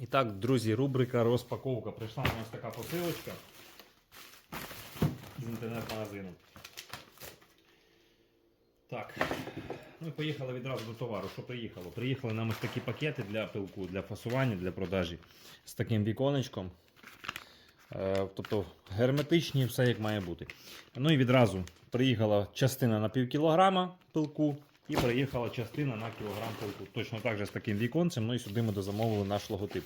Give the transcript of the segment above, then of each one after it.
І так, друзі, рубрика розпаковка. Прийшла у нас така посилочка з інтернет-магазину. Так. Ну і поїхали відразу до товару. Що приїхало? Приїхали нам ось такі пакети для пилку, для фасування, для продажі з таким віконечком. Е, Тобто герметичні, все як має бути. Ну і відразу приїхала частина на пів кілограма пилку і приїхала частина на кілограм полку. Точно так же з таким віконцем. Ну і сюди ми дозамовили наш логотип.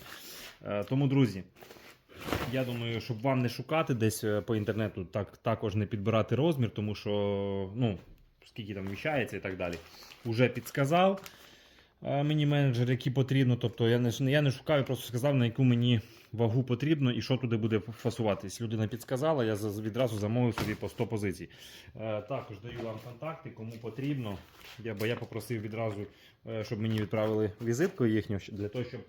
Е, Тому, друзі, я думаю, щоб вам не шукати десь е, по інтернету, так, також не підбирати розмір, тому що ну, скільки там вміщається і так далі. Уже підсказав мені менеджер, які потрібно. Тобто я не, я не шукаю, просто сказав, на яку мені вагу потрібно і що туди буде фасуватись. Людина підсказала, я відразу замовив собі по 100 позицій. Е, також даю вам контакти, кому потрібно. Я, бо я попросив відразу, е, щоб мені відправили візитку їхню для того, щоб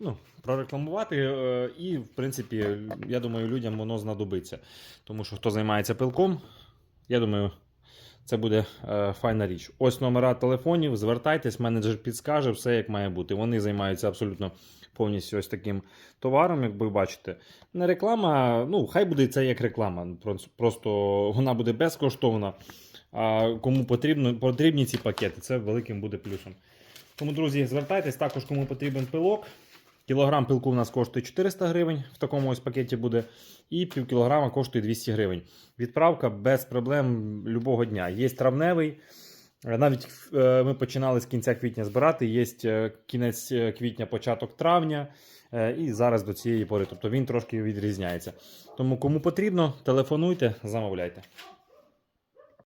ну, прорекламувати. е, І, в принципі, я думаю, людям воно знадобиться. Тому що хто займається пилком, я думаю, це буде е, файна річ. Ось номера телефонів, звертайтесь, менеджер підскаже, все як має бути. Вони займаються абсолютно повністю ось таким товаром, як ви бачите. Не реклама, ну, хай буде це як реклама. Просто вона буде безкоштовна. А кому потрібно, потрібні ці пакети, це великим буде плюсом. Тому, друзі, звертайтесь також, кому потрібен пилок. Кілограм пилку у нас коштує 400 гривень, в такому ось пакеті буде, і пів кілограма коштує 200 гривень. Відправка без проблем любого дня. Є травневий. е, Навіть е, ми починали з кінця квітня збирати. Є е, кінець квітня, початок травня, і зараз до цієї пори. Тобто він трошки відрізняється. Тому кому потрібно, телефонуйте, замовляйте.